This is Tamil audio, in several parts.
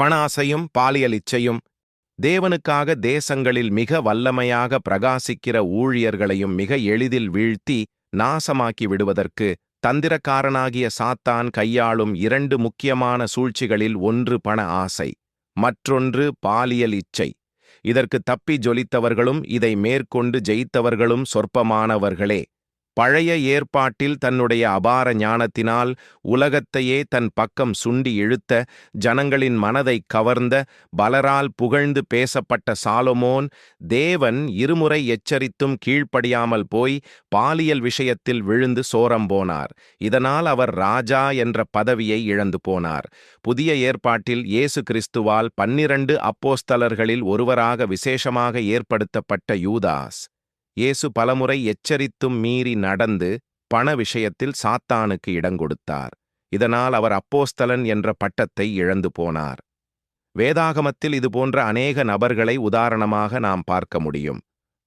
பணாசையும் பாலியல் இச்சையும் தேவனுக்காக தேசங்களில் மிக வல்லமையாக பிரகாசிக்கிற ஊழியர்களையும் மிக எளிதில் வீழ்த்தி நாசமாக்கி விடுவதற்கு தந்திரக்காரனாகிய சாத்தான் கையாளும் இரண்டு முக்கியமான சூழ்ச்சிகளில் ஒன்று பண ஆசை மற்றொன்று பாலியல் இச்சை. இதற்கு தப்பி ஜொலித்தவர்களும் இதை மேற்கொண்டு ஜெயித்தவர்களும் சொற்பமானவர்களே. பழைய ஏற்பாட்டில் தன்னுடைய அபார ஞானத்தினால் உலகத்தையே தன் பக்கம் சுண்டி இழுத்த ஜனங்களின் மனதை கவர்ந்த பலரால் புகழ்ந்து பேசப்பட்ட சாலமோன் தேவன் இருமுறை எச்சரித்தும் கீழ்ப்படியாமல் போய் பாலியல் விஷயத்தில் விழுந்து சோரம் போனார். இதனால் அவர் ராஜா என்ற பதவியை இழந்து போனார். புதிய ஏற்பாட்டில் இயேசு கிறிஸ்துவால் பன்னிரண்டு அப்போஸ்தலர்களில் ஒருவராக விசேஷமாக ஏற்படுத்தப்பட்ட யூதாஸ். இயேசு பலமுறை எச்சரித்தும் மீறி நடந்து பண விஷயத்தில் சாத்தானுக்கு இடங்கொடுத்தார் இதனால் அவர் அப்போஸ்தலன் என்ற பட்டத்தை இழந்து போனார். வேதாகமத்தில் இதுபோன்ற அநேக நபர்களை உதாரணமாக நாம் பார்க்க முடியும்.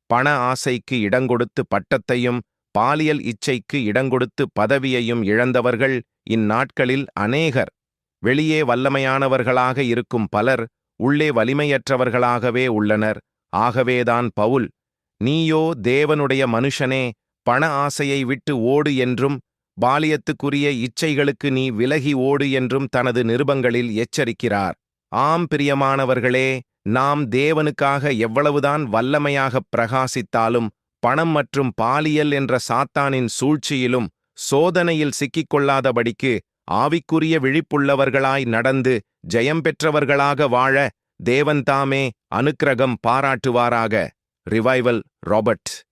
பண ஆசைக்கு இடங்கொடுத்து பட்டத்தையும் பாலியல் இச்சைக்கு இடங்கொடுத்து பதவியையும் இழந்தவர்கள் இந்நாட்களில் அநேகர். வெளியே வல்லமையானவர்களாக இருக்கும் பலர் உள்ளே வலிமையற்றவர்களாகவே உள்ளனர். ஆகவேதான் பவுல் நீயோ தேவனுடைய மனுஷனே பண ஆசையை விட்டு ஓடு என்றும் பாலியத்துக்குரிய இச்சைகளுக்கு நீ விலகி ஓடு என்றும் தனது நிருபங்களில் எச்சரிக்கிறார். ஆம் பிரியமானவர்களே நாம் தேவனுக்காக எவ்வளவுதான் வல்லமையாகப் பிரகாசித்தாலும் பணம் மற்றும் பாலியல் என்ற சாத்தானின் சூழ்ச்சியிலும் சோதனையில் சிக்கிக் கொள்ளாதபடிக்கு ஆவிக்குரிய விழிப்புள்ளவர்களாய் நடந்து ஜெயம் பெற்றவர்களாக வாழ தேவன்தாமே அனுக்கிரகம் பாராட்டுவாராக. Revival Robert.